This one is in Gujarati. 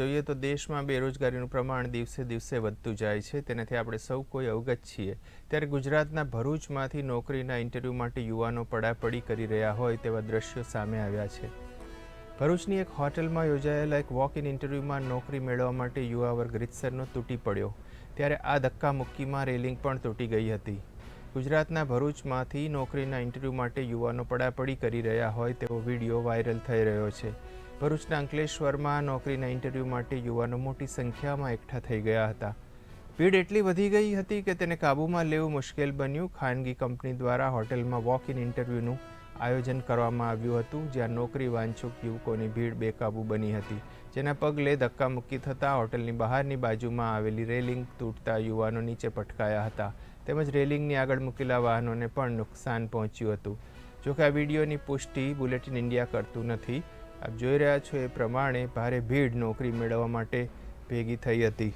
જોઈએ તો દેશમાં બેરોજગારીનું પ્રમાણ દિવસે દિવસે વધતું જાય છે. તેનાથી આપણે સૌ કોઈ અવગત છીએ. ત્યારે ગુજરાતના ભરૂચમાંથી નોકરીના ઇન્ટરવ્યૂ માટે યુવાનો પડાપડી કરી રહ્યા હોય તેવા દ્રશ્યો સામે આવ્યા છે. ભરૂચની એક હોટેલમાં યોજાયેલા એક વોક ઇન ઇન્ટરવ્યૂમાં નોકરી મેળવવા માટે યુવા વર્ગ રીતસરનો તૂટી પડ્યો. ત્યારે આ ધક્કામુક્કીમાં રેલિંગ પણ તૂટી ગઈ હતી. ગુજરાતના ભરૂચમાંથી નોકરીના ઇન્ટરવ્યૂ માટે યુવાનો પડાપડી કરી રહ્યા હોય તેવો વીડિયો વાયરલ થઈ રહ્યો છે. ભરૂચના અંકલેશ્વરમાં નોકરીના ઇન્ટરવ્યૂ માટે યુવાનો મોટી સંખ્યામાં એકઠા થઈ ગયા હતા. ભીડ એટલી વધી ગઈ હતી કે તેને કાબૂમાં લેવું મુશ્કેલ બન્યું. ખાનગી કંપની દ્વારા હોટેલમાં વોક ઇન ઇન્ટરવ્યૂનું આયોજન કરવામાં આવ્યું હતું, જ્યાં નોકરી વાંછુક યુવકોની ભીડ બેકાબૂ બની હતી. જેના પગલે ધક્કામુક્કી થતાં હોટેલની બહારની બાજુમાં આવેલી રેલિંગ તૂટતા યુવાનો નીચે પટકાયા હતા. તેમજ રેલિંગની આગળ મૂકેલા વાહનોને પણ નુકસાન પહોંચ્યું હતું. જોકે આ વિડીયોની પુષ્ટિ બુલેટિન ઇન્ડિયા કરતું નથી. આપ જોઈ રહ્યા છો એ પ્રમાણે ભારે ભીડ નોકરી મેળવવા માટે ભેગી થઈ હતી.